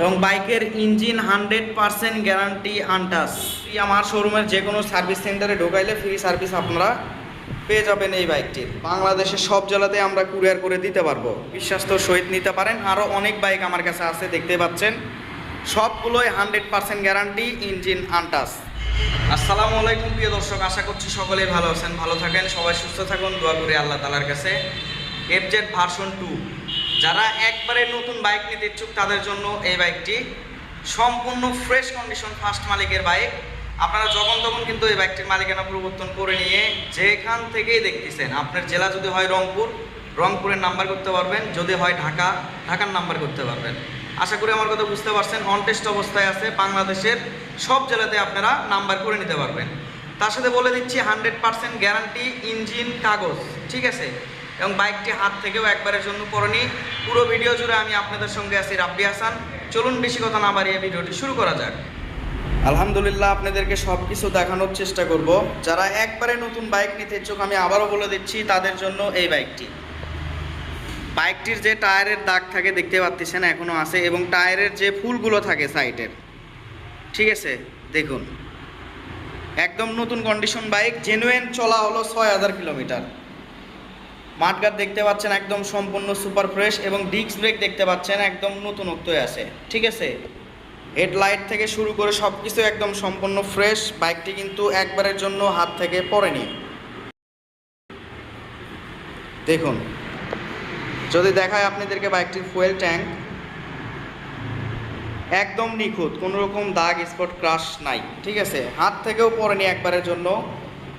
এবং বাইকের engine hundred percent guarantee untouched. আমার শোরুমের যে কোনো সার্ভিস সেন্টারে ঢোকাইলে ফ্রি সার্ভিস আপনারা পেয়ে যাবেন এই বাইকটির বাংলাদেশের সব জেলাতে আমরা কুরিয়ার করে দিতে পারব। বিশ্বাস্ত সহিত নিতে পারেন। আরও অনেক বাইক আমার কাছে আছে, দেখতে পাচ্ছেন। সবগুলোই hundred percent guarantee, engine untouched. আসসালামু আলাইকুম, প্রিয় দর্শক, আশা করছি সকলেই ভালো আছেন, ভালো থাকেন। সবাই সুস্থ থাকুন, দোয়া করি আল্লাহ তালার কাছে। এফজেড ভার্সন টু যারা একবারে নতুন বাইক নিতে ইচ্ছুক, তাদের জন্য এই বাইকটি সম্পূর্ণ ফ্রেশ কন্ডিশন ফার্স্ট মালিকের বাইক। আপনারা যখন তখন কিন্তু এই বাইকটির মালিকানা পরিবর্তন করে নিয়ে যেখান থেকেই দেখতেছেন, আপনার জেলা যদি হয় রংপুর, রংপুরের নাম্বার করতে পারবেন, যদি হয় ঢাকা, ঢাকার নাম্বার করতে পারবেন। আশা করি আমার কথা বুঝতে পারছেন অনটেস্ট অবস্থায় আছে, বাংলাদেশের সব জেলাতে আপনারা নাম্বার করে নিতে পারবেন। তার সাথে বলে দিচ্ছি হান্ড্রেড পার্সেন্ট গ্যারান্টি ইঞ্জিন কাগজ, ঠিক আছে? এবং বাইকটি হাত থেকেও একবারের জন্য পড়নি। পুরো ভিডিও জুড়ে আমি আপনাদের সঙ্গে আছি রাব্বি হাসান। চলুন বেশি কথা না বাড়িয়ে ভিডিওটি শুরু করা যাক। আলহামদুলিল্লাহ, আপনাদেরকে সব কিছু দেখানোর চেষ্টা করব। যারা একবারে নতুন বাইক নিতে ইচ্ছুক, আমি আবারও বলে দিচ্ছি তাদের জন্য এই বাইকটি। বাইকটির যে টায়ারের দাগ থাকে, দেখতে পাচ্ছেন এখনও আছে এবং টায়ারের যে ফুলগুলো থাকে সাইডের। ঠিক আছে, দেখুন। একদম নতুন কন্ডিশন বাইক জেনুয়েন চলা হলো ছয় হাজার কিলোমিটার। মাঠগার দেখতে পাচ্ছেন একদম সম্পূর্ণ সুপার ফ্রেশ এবং ডিস্ক ব্রেক দেখতে পাচ্ছেন একদম নতুনত্বই আছে। ঠিক আছে? হেডলাইট থেকে শুরু করে সব কিছু একদম সম্পূর্ণ ফ্রেশ, বাইকটি কিন্তু একবারের জন্য হাত থেকে পড়েনি। দেখুন, যদি দেখায় আপনাদেরকে বাইকটির ফুয়েল ট্যাঙ্ক, একদম নিখুঁত কোনো রকম দাগ, স্পট ক্রাশ নাই। ঠিক আছে? হাত থেকেও পড়েনি একবারের জন্য।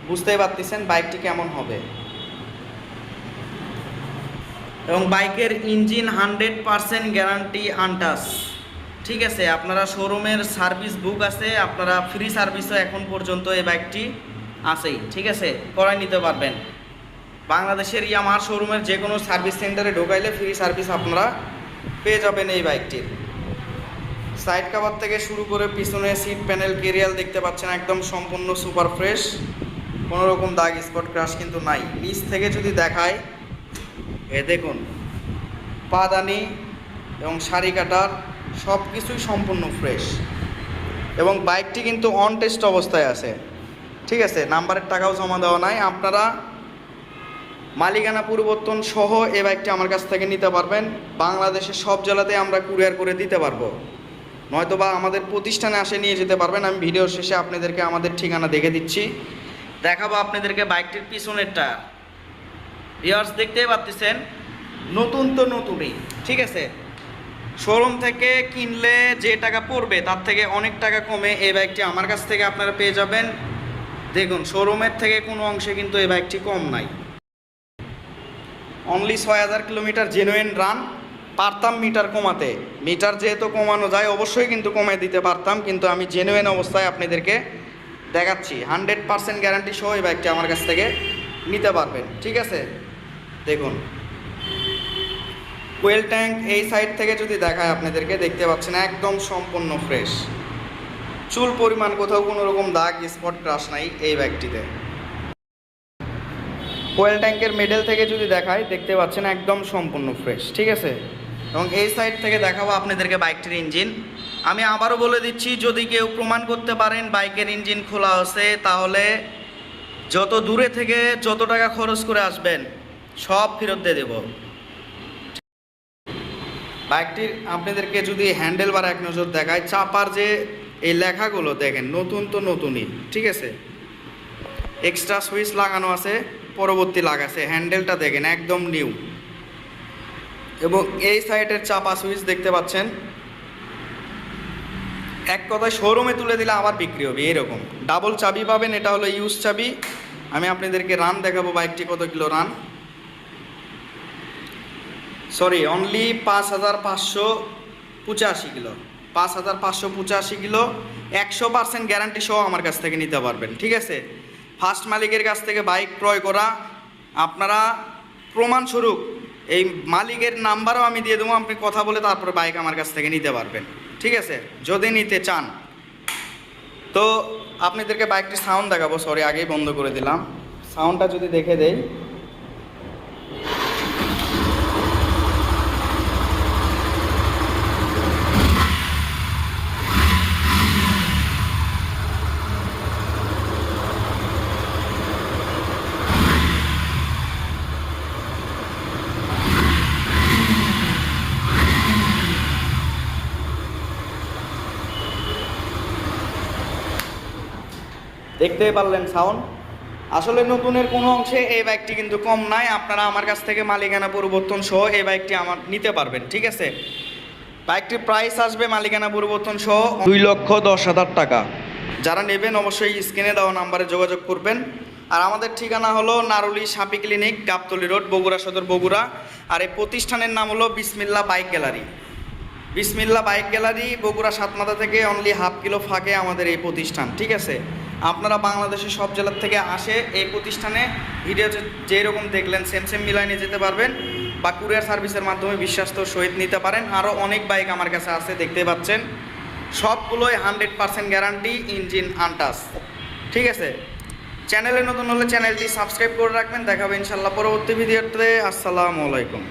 বুঝতেই পারতেছেন বাইকটি কেমন হবে। এবং বাইকের engine hundred percent guarantee untouched. ঠিক আছে, আপনারা শোরুমের সার্ভিস বুক আছে, আপনারা ফ্রি সার্ভিসও এখন পর্যন্ত এই বাইকটি আছেই। ঠিক আছে, করাই নিতে পারবেন। বাংলাদেশের ইয়ামার শোরুমের যে কোনো সার্ভিস সেন্টারে ঢোকাইলে ফ্রি সার্ভিস আপনারা পেয়ে যাবেন এই বাইকটির। সাইড কাভার থেকে শুরু করে পিছনে সিট প্যানেল কেরিয়াল দেখতে পাচ্ছেন, একদম সম্পূর্ণ সুপার ফ্রেশ। কোনো রকম দাগ স্পট ক্রাশ কিন্তু নাই। নিচ থেকে যদি দেখায় এ দেখুন, পাদানি এবং শাড়ি কাটার সব কিছুই সম্পূর্ণ ফ্রেশ এবং বাইকটি কিন্তু অন টেস্ট অবস্থায় আছে। ঠিক আছে, নাম্বারের টাকাও জমা দেওয়া নাই। আপনারা মালিকানা পরিবর্তন সহ এই বাইকটি আমার কাছ থেকে নিতে পারবেন। বাংলাদেশের সব জেলাতে আমরা কুরিয়ার করে দিতে পারব। নয়তো বা আমাদের প্রতিষ্ঠানে আসে নিয়ে যেতে পারবেন। আমি ভিডিও শেষে আপনাদেরকে আমাদের ঠিকানা দেখে দিচ্ছি। দেখাবো আপনাদেরকে বাইকটির পিছনেরটা। ইয়ার্স দেখতেই পাচ্ছেন নতুন তো নতুনই, ঠিক আছে? শোরুম থেকে কিনলে যে টাকা পড়বে, তার থেকে অনেক টাকা কমে এই বাইকটি আমার কাছ থেকে আপনারা পেয়ে যাবেন। দেখুন শোরুমের থেকে কোনো অংশে কিন্তু এই বাইকটি কম নাই। অনলি ছয় হাজার কিলোমিটার জেনুইন রান পারতাম মিটার কমাতে। মিটার যেহেতু কমানো যায়, অবশ্যই কিন্তু কমে দিতে পারতাম, কিন্তু আমি জেনুইন অবস্থায় আপনাদেরকে দেখাচ্ছি। হান্ড্রেড পার্সেন্ট গ্যারান্টি সহ এই বাইকটি আমার কাছ থেকে নিতে পারবেন, ঠিক আছে? দেখুন। কোয়েল ট্যাঙ্ক এই সাইড থেকে যদি দেখায় আপনাদেরকে, দেখতে পাচ্ছেন একদম সম্পূর্ণ ফ্রেশ। চুল পরিমাণ কোথাও কোনো রকম দাগ, স্পট, ক্রাশ নাই এই ব্যাগটিতে। কোয়েল ট্যাঙ্কের মিডল থেকে যদি দেখায়, দেখতে পাচ্ছেন একদম সম্পূর্ণ ফ্রেশ, ঠিক আছে? এবং এই সাইড থেকে দেখাবো আপনাদেরকে বাইকটির ইঞ্জিন। আমি আবারও বলে দিচ্ছি, যদি কেউ প্রমাণ করতে পারেন বাইকের ইঞ্জিন খোলা আছে, তাহলে যত দূরে থেকে যত টাকা খরচ করে আসবেন সব ফেরত দিয়ে দেবো। বাইকটির আপনাদেরকে যদি হ্যান্ডেল বার এক নজর দেখায়, চাপার যে এই লেখাগুলো দেখেন, নতুন তো নতুনই, ঠিক আছে? এক্সট্রা সুইচ লাগানো আছে, পরবর্তী লাগাছে, হ্যান্ডেলটা দেখেন, একদম নিউ এবং এই সাইডের চাপা সুইচ দেখতে পাচ্ছেন? এক কথায় শোরুমে তুলে দিলে আবার বিক্রি হবে, এরকম। ডাবল চাবি পাবেন, এটা হলো ইউজ চাবি। আমি আপনাদেরকে রান দেখাবো বাইকটি কত কিলো রান সরি অনলি পাঁচ হাজার পাঁচশো পঁচাশি কিলো। পাঁচ হাজার পাঁচশো পঁচাশি কিলো, একশো পার্সেন্ট গ্যারান্টি সহ আমার কাছ থেকে নিতে পারবেন, ঠিক আছে? ফার্স্ট মালিকের কাছ থেকে বাইক ক্রয় করা, আপনারা প্রমাণস্বরূপ এই মালিকের নাম্বারও আমি দিয়ে দেবো, আপনি কথা বলে তারপরে বাইক আমার কাছ থেকে নিতে পারবেন, ঠিক আছে? যদি নিতে চান। তো, আপনাদেরকে বাইকটির সাউন্ড দেখাবো সরি আগেই বন্ধ করে দিলাম। সাউন্ডটা যদি দেখে দেই। দেখতেই পারলেন সাউন্ড। আসলে নতুনের কোনো অংশে এই বাইকটি কিন্তু কম নাই আপনারা আমার কাছ থেকে মালিকানা পরিবর্তন সহ এই বাইকটি আমার নিতে পারবেন ঠিক আছে? বাইকটির প্রাইস আসবে মালিকানা পরিবর্তন সহ দুই লক্ষ দশ হাজার টাকা। যারা নেবেন অবশ্যই স্ক্রিনে দেওয়া নাম্বারে যোগাযোগ করবেন। আর আমাদের ঠিকানা হলো নারুলি সাপি ক্লিনিক গাবতলি রোড বগুড়া সদর বগুড়া। আর এই প্রতিষ্ঠানের নাম হলো Bismillah bike gallery. Bismillah bike gallery, Bogura Satmatha থেকে অনলি হাফ কিলো ফাঁকে আমাদের এই প্রতিষ্ঠান, ঠিক আছে? আপনারা বাংলাদেশের সব জেলার থেকে আসে এই প্রতিষ্ঠানে ভিডিও যেরকম দেখলেন সেম সেম মিলাই নিয়ে যেতে পারবেন বা কুরিয়ার সার্ভিসের মাধ্যমে বিশ্বাস্ত সহিত নিতে পারেন। আরও অনেক বাইক আমার কাছে আছে, দেখতে পাচ্ছেন। সবগুলোই hundred percent guarantee engine untouched ঠিক আছে? চ্যানেলে নতুন হলে চ্যানেলটি সাবস্ক্রাইব করে রাখবেন। দেখাবে ইনশাল্লাহ পরবর্তী ভিডিওতে আসসালামু আলাইকুম।